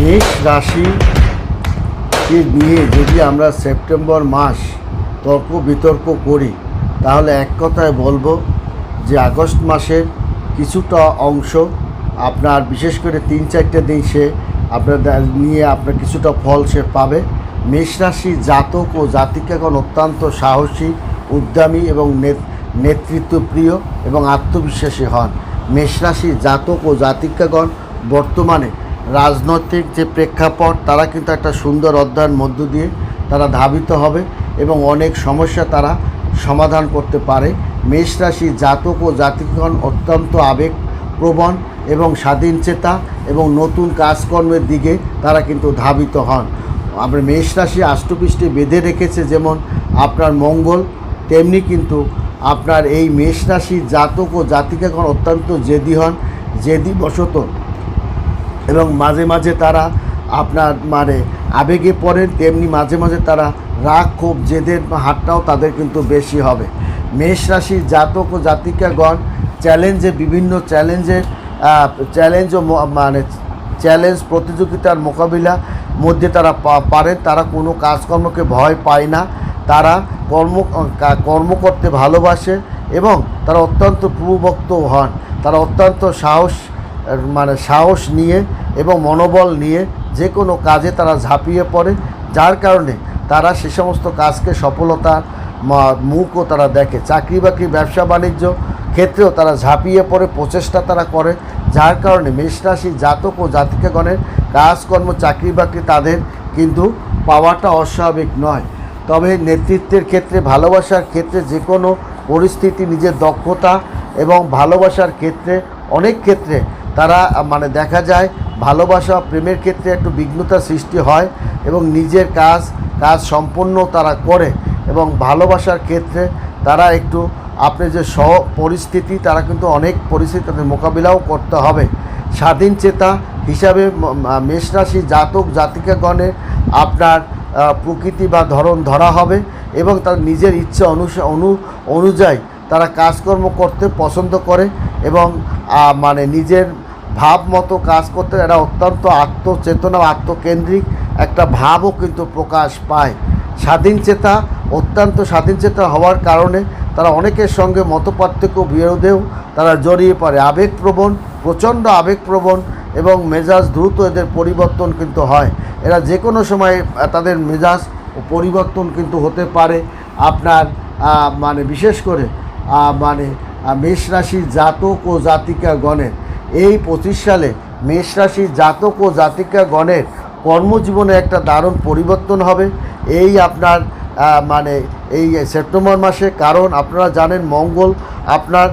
মেষ রাশিকে নিয়ে যদি আমরা সেপ্টেম্বর মাস তর্ক বিতর্ক করি, তাহলে এক কথায় বলব যে আগস্ট মাসের কিছুটা অংশ আপনার, বিশেষ করে তিন চারটে দিন সে আপনার নিয়ে আপনার কিছুটা ফল সে পাবে। মেষ রাশি জাতক ও জাতিকাগণ অত্যন্ত সাহসী, উদ্যমী এবং নেত- নেতৃত্বপ্রিয় এবং আত্মবিশ্বাসী হন। মেষ রাশি জাতক ও জাতিকাগণ বর্তমানে রাজনৈতিক যে প্রেক্ষাপট, তারা কিন্তু একটা সুন্দর অধ্যয়ন মধ্য দিয়ে তারা ধাবিত হবে এবং অনেক সমস্যা তারা সমাধান করতে পারে। মেষ রাশি জাতক ও জাতিগণ অত্যন্ত আবেগপ্রবণ এবং স্বাধীনচেতা এবং নতুন কাজকর্মের দিকে তারা কিন্তু ধাবিত হন। আমরা মেষ রাশি আষ্টপৃষ্ঠে বেঁধে রেখেছে যেমন আপনার মঙ্গল, তেমনি কিন্তু আপনার এই মেষ রাশি জাতক ও জাতিকাগণ অত্যন্ত জেদি হন, জেদি বশত এবং মাঝে মাঝে তারা আপনার মানে আবেগে পড়েন, তেমনি মাঝে মাঝে তারা রাগ, ক্ষোভ, জেদের হাতটাও তাদের কিন্তু বেশি হবে। মেষ রাশির জাতক ও জাতিকাগণ চ্যালেঞ্জে বিভিন্ন চ্যালেঞ্জের চ্যালেঞ্জ ও মানে চ্যালেঞ্জ প্রতিযোগিতার মোকাবিলা মধ্যে তারা পারে তারা কোনো কাজকর্মকে ভয় পায় না। তারা কর্ম কর্ম করতে ভালোবাসে এবং তারা অত্যন্ত প্রভুভক্ত হন। তারা অত্যন্ত সাহস মানে সাহস নিয়ে এবং মনোবল নিয়ে যে কোনো কাজে তারা ঝাঁপিয়ে পড়ে, যার কারণে তারা সে সমস্ত কাজকে সফলতার মুখও তারা দেখে। চাকরি বাকরি, ব্যবসা বাণিজ্য ক্ষেত্রেও তারা ঝাঁপিয়ে পড়ে, প্রচেষ্টা তারা করে, যার কারণে মেষ রাশি জাতক ও জাতিকাগণের কাজকর্ম, চাকরি বাকরি তাদের কিন্তু পাওয়াটা অস্বাভাবিক নয়। তবে নেতৃত্বের ক্ষেত্রে, ভালোবাসার ক্ষেত্রে যে কোনো পরিস্থিতি, নিজের দক্ষতা এবং ভালোবাসার ক্ষেত্রে, অনেক ক্ষেত্রে তারা মানে দেখা যায় ভালোবাসা, প্রেমের ক্ষেত্রে একটু বিঘ্নতা সৃষ্টি হয় এবং নিজের কাজ কাজ সম্পন্ন তারা করে এবং ভালোবাসার ক্ষেত্রে তারা একটু, আপনি যে সহ পরিস্থিতি, তারা কিন্তু অনেক পরিস্থিতি তাদের মোকাবিলাও করতে হবে। স্বাধীন চেতা হিসাবে ম- ম- মেষ রাশি জাতক, জাতিকাগণের আপনার প্রকৃতি বা ধরন ধরা হবে এবং তার নিজের ইচ্ছে অনু, অনুযায়ী তারা কাজকর্ম করতে পছন্দ করে এবং মানে নিজের ভাব মতো কাজ করতে এরা অত্যন্ত আত্মচেতনা আত্মকেন্দ্রিক। একটা ভাবও কিন্তু প্রকাশ পায়। স্বাধীন চেতা, অত্যন্ত স্বাধীন চেতা হওয়ার কারণে তারা অনেকের সঙ্গে মতপার্থক্য বিরোধেও তারা জড়িয়ে পড়ে। আবেগপ্রবণ, প্রচণ্ড আবেগপ্রবণ এবং মেজাজ দ্রুত এদের পরিবর্তন কিন্তু হয়। এরা যে কোনো সময় তাদের মেজাজ পরিবর্তন কিন্তু হতে পারে। আপনার মানে বিশেষ করে মানে মেষ রাশির জাতক ও জাতিকা গণের এই পঁচিশ সালে মেষ রাশির জাতক ও জাতিকা গণের কর্মজীবনে একটা দারুণ পরিবর্তন হবে। এই আপনার মানে এই সেপ্টেম্বর মাসে, কারণ আপনারা জানেন মঙ্গল আপনার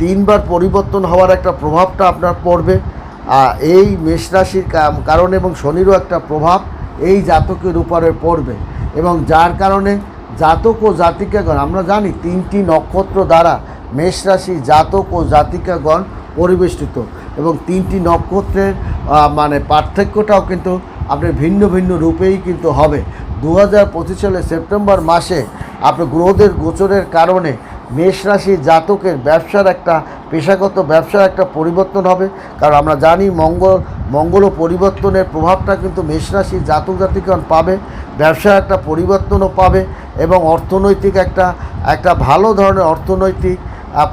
তিনবার পরিবর্তন হওয়ার একটা প্রভাবটা আপনার পড়বে। এই মেষ রাশির কারণে এবং শনিরও একটা প্রভাব এই জাতকের উপরে পড়বে। এবং যার কারণে জাতক ও জাতিকাগণ, আমরা জানি তিনটি নক্ষত্র দ্বারা মেষ রাশি জাতক ও জাতিকাগণ পরিবেষ্টিত এবং তিনটি নক্ষত্রের মানে পার্থক্যটাও কিন্তু আপনি ভিন্ন ভিন্ন রূপেই কিন্তু হবে। দু হাজার পঁচিশ সালে সেপ্টেম্বর মাসে আপনার গ্রহদের গোচরের কারণে মেষ রাশি জাতকের ব্যবসার একটা, পেশাগত ব্যবসার একটা পরিবর্তন হবে। কারণ আমরা জানি মঙ্গল মঙ্গল ও পরিবর্তনের প্রভাবটা কিন্তু মেষ রাশি জাতক জাতিগণ পাবে, ব্যবসার একটা পরিবর্তনও পাবে এবং অর্থনৈতিক একটা একটা ভালো ধরনের অর্থনৈতিক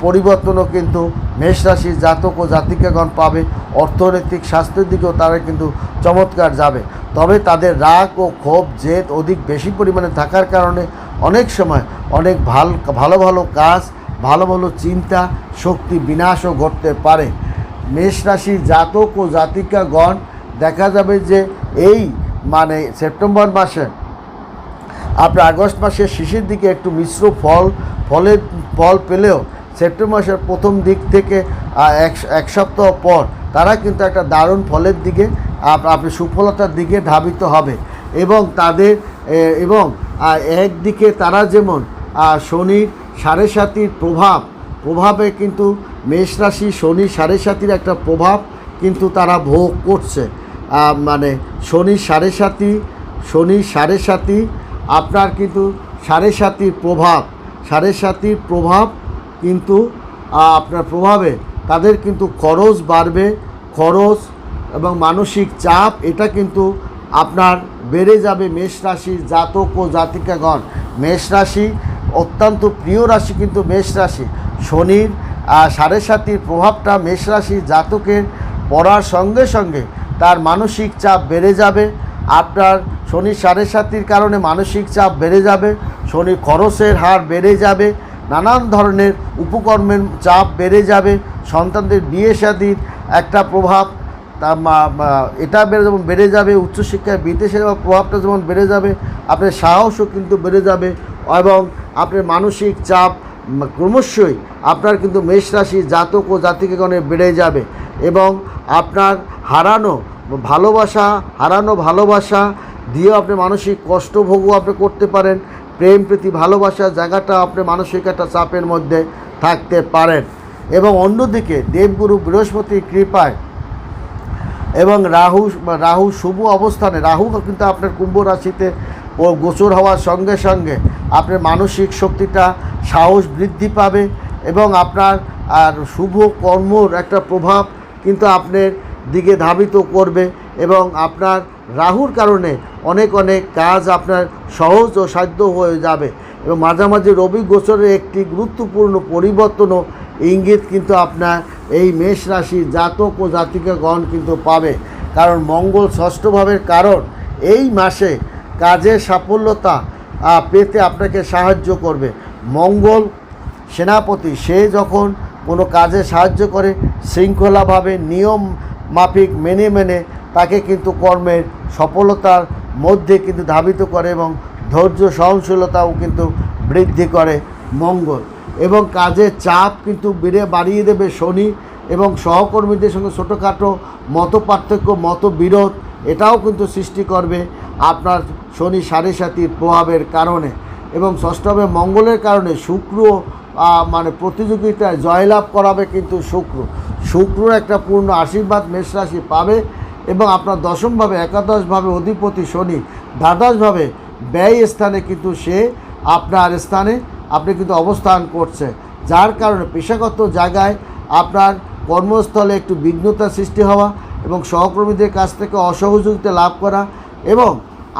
পরিবর্তনও কিন্তু মেষ রাশির জাতক ও জাতিকাগণ পাবে। অর্থনৈতিক স্বাস্থ্যের দিকেও তারা কিন্তু চমৎকার যাবে। তবে তাদের রাগ ও ক্ষোভ, জেদ অধিক বেশি পরিমাণে থাকার কারণে অনেক সময় অনেক ভালো, ভালো ভালো কাজ, ভালো ভালো চিন্তা, শক্তি বিনাশও ঘটতে পারে। মেষ রাশির জাতক ও জাতিকাগণ দেখা যাবে যে এই মানে সেপ্টেম্বর মাসে আপনার আগস্ট মাসের শেষের দিকে একটু মিশ্র ফল, ফলের ফল পেলেও সেপ্টেম্বর মাসের প্রথম দিক থেকে এক এক সপ্তাহ পর তারা কিন্তু একটা দারুণ ফলের দিকে আপনি সুফলতার দিকে ধাবিত হবে। এবং তাদের এবং একদিকে তারা যেমন শনির সাড়ে সাতির প্রভাব, প্রভাবে কিন্তু মেষ রাশি শনি সাড়ে সাতির একটা প্রভাব কিন্তু তারা ভোগ করছে। মানে শনি সাড়ে সাতি, শনি সাড়ে সাতি, আপনার কিন্তু সাড়ে সাতির প্রভাব, সাড়ে সাতির প্রভাব কিন্তু আপনার প্রভাবে তাদের কিন্তু খরচ বাড়বে, খরচ এবং মানসিক চাপ, এটা কিন্তু আপনার বেড়ে যাবে মেষ রাশির জাতক ও জাতিকাগণ। মেষ রাশি অত্যন্ত প্রিয় রাশি কিন্তু মেষ রাশি। শনির সাড়ে সাতির প্রভাবটা মেষ রাশি জাতকের পড়ার সঙ্গে সঙ্গে তার মানসিক চাপ বেড়ে যাবে। আপনার শনি সাড়ে সাতির কারণে মানসিক চাপ বেড়ে যাবে শনি খরচের হার বেড়ে যাবে নানান ধরনের উপকর্মের চাপ বেড়ে যাবে, সন্তানদের বিয়ে শাদির একটা প্রভাব, তা এটা বেড়ে যেমন বেড়ে যাবে, উচ্চশিক্ষায় বিদেশের প্রভাবটা যেমন বেড়ে যাবে, আপনার সাহসও কিন্তু বেড়ে যাবে এবং আপনার মানসিক চাপ ক্রমশই আপনার কিন্তু মেষ রাশি জাতক ও জাতিকগণে বেড়ে যাবে এবং আপনার হারানো ভালোবাসা হারানো ভালোবাসা দিয়েও আপনি মানসিক কষ্টভোগও আপনি করতে পারেন। প্রেম প্রীতি ভালোবাসার জায়গাটা আপনি মানসিক একটা চাপের মধ্যে থাকতে পারেন। এবং অন্যদিকে দেবগুরু বৃহস্পতির কৃপায় এবং রাহু রাহু শুভ অবস্থানে, রাহু কিন্তু আপনার কুম্ভ রাশিতে ও গোচর হওয়ার সঙ্গে সঙ্গে আপনার মানসিক শক্তিটা, সাহস বৃদ্ধি পাবে এবং আপনার আর শুভ কর্মর একটা প্রভাব কিন্তু আপনার দিকে ধাবিত করবে এবং আপনার রাহুর কারণে অনেক অনেক কাজ আপনার সহজ ও সাধ্য হয়ে যাবে। এবং মাঝামাঝি রবি গোচরের একটি গুরুত্বপূর্ণ পরিবর্তনও ইঙ্গিত কিন্তু আপনার এই মেষ রাশি জাতক ও জাতিকাগণ কিন্তু পাবে। কারণ মঙ্গল ষষ্ঠ ভাবের কারণ এই মাসে কাজের সাফল্যতা পেতে আপনাকে সাহায্য করবে। মঙ্গল সেনাপতি, সে যখন কোনো কাজে সাহায্য করে, শৃঙ্খলাভাবে নিয়ম মাফিক মেনে মেনে তাকে কিন্তু কর্মের সফলতার মধ্যে কিন্তু ধাবিত করে এবং ধৈর্য সহনশীলতাও কিন্তু বৃদ্ধি করে মঙ্গল। এবং কাজের চাপ কিন্তু বেড়ে বাড়িয়ে দেবে শনি এবং সহকর্মীদের সঙ্গে ছোটোখাটো মত পার্থক্য মত বিরোধ এটাও কিন্তু সৃষ্টি করবে আপনার শনি সাড়ে সাতির প্রভাবের কারণে। এবং ষষ্ঠমে মঙ্গলের কারণে শুক্র মানে প্রতিযোগিতায় জয়লাভ করাবে কিন্তু শুক্র। শুক্র একটা পূর্ণ আশীর্বাদ, মেষ রাশি পাবে এবং আপনার দশমভাবে একাদশভাবে অধিপতি শনি দ্বাদশভাবে ব্যয় স্থানে কিন্তু সে আপনার স্থানে আপনি কিন্তু অবস্থান করছে। যার কারণে পেশাগত জায়গায় আপনার কর্মস্থলে একটু বিঘ্নতা সৃষ্টি হওয়া এবং সহকর্মীদের কাছ থেকে অসহযোগিতা লাভ করা এবং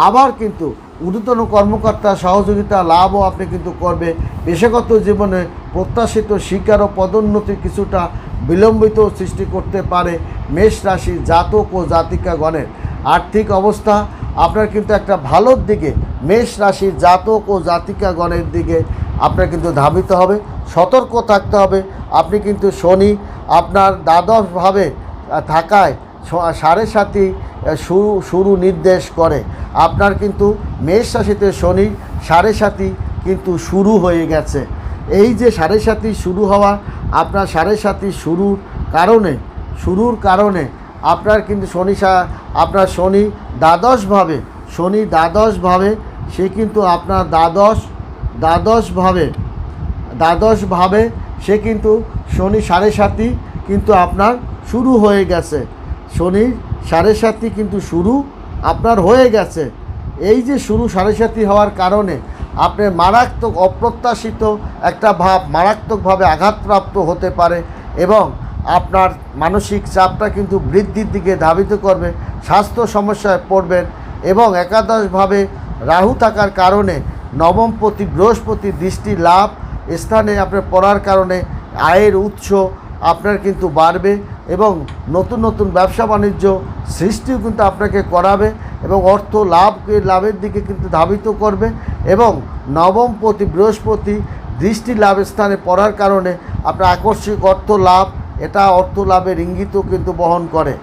আবার কিন্তু ঊর্ধ্বতন কর্মকর্তা সহযোগিতা লাভও আপনি কিন্তু করবে। পেশাগত জীবনে প্রত্যাশিত শিকার ও পদোন্নতি কিছুটা বিলম্বিত সৃষ্টি করতে পারে মেষ রাশি জাতক ও জাতিকাগণের। আর্থিক অবস্থা আপনার কিন্তু একটা ভালোর দিকে মেষ রাশির জাতক ও জাতিকাগণের দিকে আপনার কিন্তু ধাবিত হবে সতর্ক থাকতে হবে। আপনি কিন্তু শনি আপনার দ্বাদশভাবে থাকায় সাড়ে আহ, শুরু শুরু নির্দেশ করে। আপনার কিন্তু মেষ রাশিতে শনি সাড়ে সাতই কিন্তু শুরু হয়ে গেছে। এই যে সাড়ে সাতই শুরু হওয়া আপনার সাড়ে সাতই শুরুর কারণে শুরুর কারণে আপনার কিন্তু শনি আপনার শনি দ্বাদশভাবে শনি দ্বাদশভাবে, সে কিন্তু আপনার দ্বাদশ, দ্বাদশভাবে দ্বাদশভাবে সে কিন্তু শনি সাড়ে সাতই কিন্তু আপনার শুরু হয়ে গেছে। শনি সাড়ে সাতই কিন্তু শুরু আপনার হয়ে গেছে। এই যে শুরু সাড়ে সাতটি হওয়ার কারণে আপনি মারাত্মক অপ্রত্যাশিত একটা ভাব, মারাত্মকভাবে আঘাতপ্রাপ্ত হতে পারে এবং আপনার মানসিক চাপটা কিন্তু বৃদ্ধির দিকে ধাবিত করবে, স্বাস্থ্য সমস্যায় পড়বেন এবং একাদশভাবে রাহু থাকার কারণে নবমপতি বৃহস্পতি দৃষ্টি লাভ স্থানে আপনার পড়ার কারণে আয়ের উৎস আপনার কিন্তু বাড়বে এবং নতুন নতুন ব্যবসা বাণিজ্য সৃষ্টিও কিন্তু আপনাকে করাবে এবং অর্থ লাভকে লাভের দিকে কিন্তু ধাবিত করবে এবং নবমপতি বৃহস্পতি দৃষ্টি লাভ স্থানে পড়ার কারণে আপনার আকস্মিক অর্থ লাভ, এটা অর্থ লাভের ইঙ্গিতও কিন্তু বহন করে।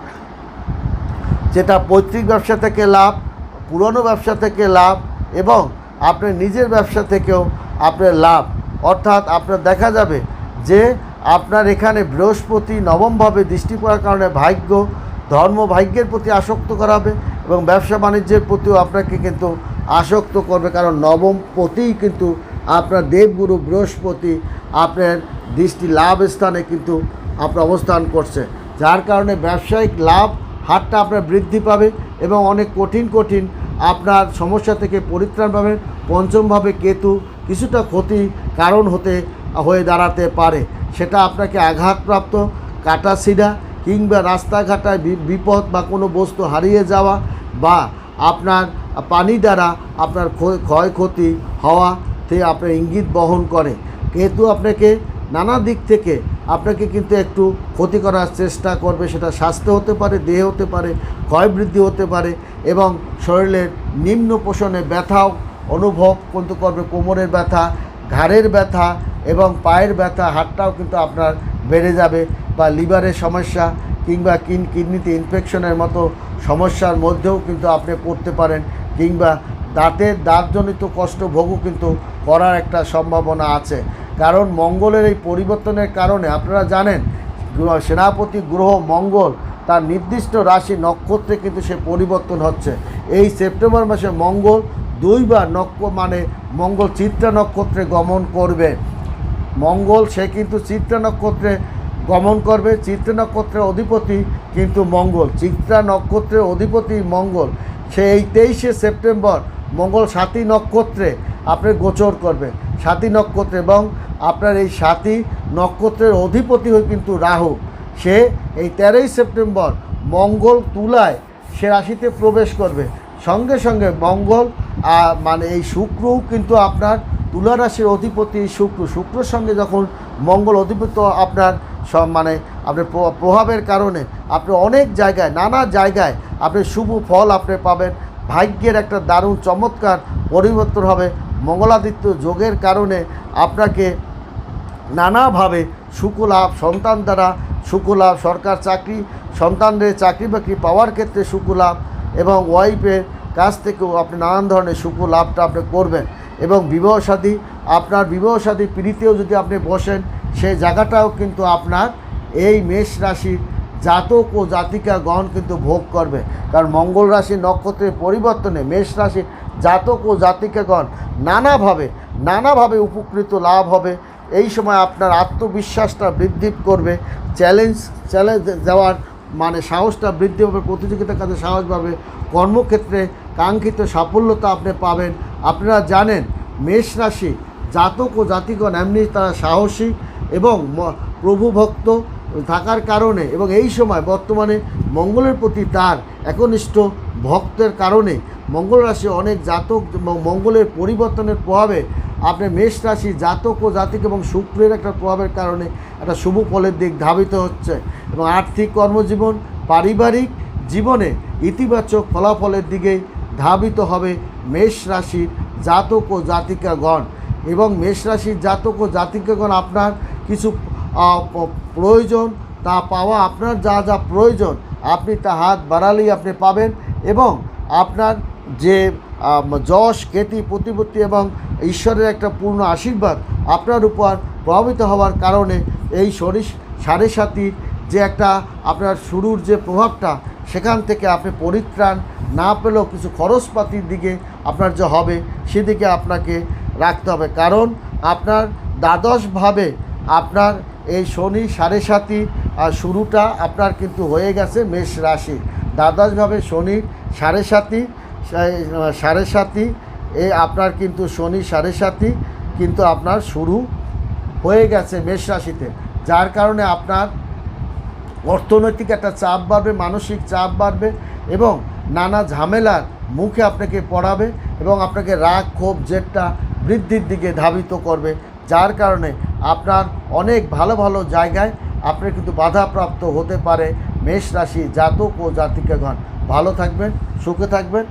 যেটা পৈতৃক ব্যবসা থেকে লাভ, পুরনো ব্যবসা থেকে লাভ এবং আপনার নিজের ব্যবসা থেকেও আপনার লাভ। অর্থাৎ আপনার দেখা যাবে যে আপনার এখানে বৃহস্পতি নবমভাবে দৃষ্টি পড়ার কারণে ভাগ্য, ধর্ম, ভাগ্যের প্রতি আসক্ত করাবে এবং ব্যবসা বাণিজ্যের প্রতিও আপনাকে কিন্তু আসক্ত করবে কারণ নবম পতিই কিন্তু আপনার দেবগুরু বৃহস্পতি আপনার দৃষ্টি লাভ স্থানে কিন্তু আপনার অবস্থান করছে। যার কারণে ব্যবসায়িক লাভ হারটা আপনার বৃদ্ধি পাবে এবং অনেক কঠিন কঠিন আপনার সমস্যা থেকে পরিত্রাণ পাবেন। পঞ্চমভাবে কেতু, কিছুটা ক্ষতি কারণ হতে হয়ে দাঁড়াতে পারে। সেটা আপনাকে আঘাতপ্রাপ্ত কাটাছিড়া কিংবা রাস্তাঘাটায় বিপদ বা কোনো বস্তু হারিয়ে যাওয়া বা আপনার পানি দ্বারা আপনার ক্ষয়- ক্ষয়ক্ষতি হওয়া থেকে আপনার ইঙ্গিত বহন করে। কেতু আপনাকে নানা দিক থেকে আপনাকে কিন্তু একটু ক্ষতি করার চেষ্টা করবে, সেটা স্বাস্থ্য হতে পারে, দেহ হতে পারে, ক্ষয় বৃদ্ধি হতে পারে এবং শরীরের নিম্ন পোষণে ব্যথাও অনুভব কিন্তু করবে। কোমরের ব্যথা, ঘাড়ের ব্যথা এবং পায়ের ব্যথা, হাতটাও কিন্তু আপনার বেড়ে যাবে বা লিভারের সমস্যা কিংবা কিন, কিডনিতে ইনফেকশনের মতো সমস্যার মধ্যেও কিন্তু আপনি পড়তে পারেন কিংবা দাঁতের দাঁতজনিত কষ্ট ভোগও কিন্তু করার একটা সম্ভাবনা আছে। কারণ মঙ্গলের এই পরিবর্তনের কারণে আপনারা জানেন, সেনাপতি গ্রহ মঙ্গল তার নির্দিষ্ট রাশি নক্ষত্রে কিন্তু সে পরিবর্তন হচ্ছে। এই সেপ্টেম্বর মাসে মঙ্গল দুইবার নক্ষ মানে মঙ্গল চিত্রা নক্ষত্রে গমন করবে। মঙ্গল, সে কিন্তু চিত্রা নক্ষত্রে গমন করবে। চিত্রা নক্ষত্রের অধিপতি কিন্তু মঙ্গল। চিত্রা নক্ষত্রের অধিপতি মঙ্গল। সে এই তেইশে সেপ্টেম্বর, মঙ্গল সাতী নক্ষত্রে আপনি গোচর করবে সাতী নক্ষত্রে এবং আপনার এই সাতী নক্ষত্রের অধিপতি হয় কিন্তু রাহু। সে এই তেরোই সেপ্টেম্বর মঙ্গল তুলায় সে রাশিতে প্রবেশ করবে। সঙ্গে সঙ্গে মঙ্গল মানে এই শুক্রও কিন্তু আপনার তুলা রাশির অধিপতি শুক্র। শুক্রের সঙ্গে যখন মঙ্গল অধিপত্য আপনার সব মানে আপনার প্রভাবের কারণে আপনি অনেক জায়গায়, নানা জায়গায় আপনি শুভ ফল আপনি পাবেন। ভাগ্যের একটা দারুণ চমৎকার পরিবর্তন হবে। মঙ্গলাদিত্য যোগের কারণে আপনাকে নানাভাবে সুকুলাভ সন্তান দ্বারা সুকুলাভ সরকার চাকরি, সন্তানদের চাকরি বাকরি পাওয়ার ক্ষেত্রে সুকুলাভ এবং ওয়াইফের কাছ থেকেও আপনি নানান ধরনের সুকুলাভটা আপনি করবেন। এবং বিবাহ সাদী, আপনার বিবাহ সাদী পিড়িতেও যদি আপনি বসেন সেই জায়গাটাও কিন্তু আপনার এই মেষ রাশির জাতক ও জাতিকাগণ কিন্তু ভোগ করবে। কারণ মঙ্গল রাশি নক্ষত্রের পরিবর্তনে মেষ রাশির জাতক ও জাতিকাগণ নানাভাবে নানাভাবে উপকৃত লাভ হবে। এই সময় আপনার আত্মবিশ্বাসটা বৃদ্ধি করবে। চ্যালেঞ্জ চ্যালেঞ্জ দেওয়ার মানে সাহসটা বৃদ্ধি হবে। প্রতিযোগিতার কাছে সাহস পাবে কর্মক্ষেত্রে কাঙ্ক্ষিত সাফল্যতা আপনি পাবেন। আপনারা জানেন, মেষ রাশি জাতক ও জাতিগণ এমনি তারা সাহসী এবং প্রভুভক্ত থাকার কারণে এবং এই সময় বর্তমানে মঙ্গলের প্রতি তার একনিষ্ঠ ভক্তের কারণে মঙ্গল রাশি অনেক জাতক মঙ্গলের পরিবর্তনের প্রভাবে আপনি মেষ রাশি জাতক ও জাতিক এবং শুক্রের একটা প্রভাবের কারণে একটা শুভ ফলের দিক ধাবিত হচ্ছে এবং আর্থিক কর্মজীবন, পারিবারিক জীবনে ইতিবাচক ফলাফলের দিকে ধাবিত হবে মেষ রাশির জাতক ও জাতিকাগণ এবং মেষ রাশির জাতক ও জাতিকাগণ, আপনার কিছু প্রয়োজন, তা পাওয়া আপনার যা যা প্রয়োজন, আপনি তা হাত বাড়ালেই আপনি পাবেন এবং আপনার যে যশ, খ্যাতি, প্রতিপত্তি এবং ঈশ্বরের একটা পূর্ণ আশীর্বাদ আপনার উপর প্রভাবিত হওয়ার কারণে এই শরীর সাড়ে সাতির যে একটা আপনার শুরুর যে প্রভাবটা, সেখান থেকে আপনি পরিত্রাণ না পেলেও কিছু খরচপাতির দিকে আপনার যে হবে, সেদিকে আপনাকে রাখতে হবে। কারণ আপনার দ্বাদশভাবে আপনার এই শনি সাড়ে সাতি শুরুটা আপনার কিন্তু হয়ে গেছে মেষ রাশি। দ্বাদশভাবে শনি সাড়ে সাতি সাড়ে সাতি এ আপনার কিন্তু শনি সাড়ে সাতি কিন্তু আপনার শুরু হয়ে গেছে মেষ রাশিতে। যার কারণে আপনার অর্থনৈতিক একটা চাপ বাড়বে, মানসিক চাপ বাড়বে এবং নানা ঝামেলার মুখে আপনাকে পড়াবে এবং আপনাকে রাগ, ক্ষোভ, জেটটা বৃদ্ধির দিকে ধাবিত করবে, যার কারণে আপনার অনেক ভালো ভালো জায়গায় আপনি কিন্তু বাধাপ্রাপ্ত হতে পারে মেষ রাশি জাতক ও জাতিকাগণ। ভালো থাকবেন, সুখে থাকবেন।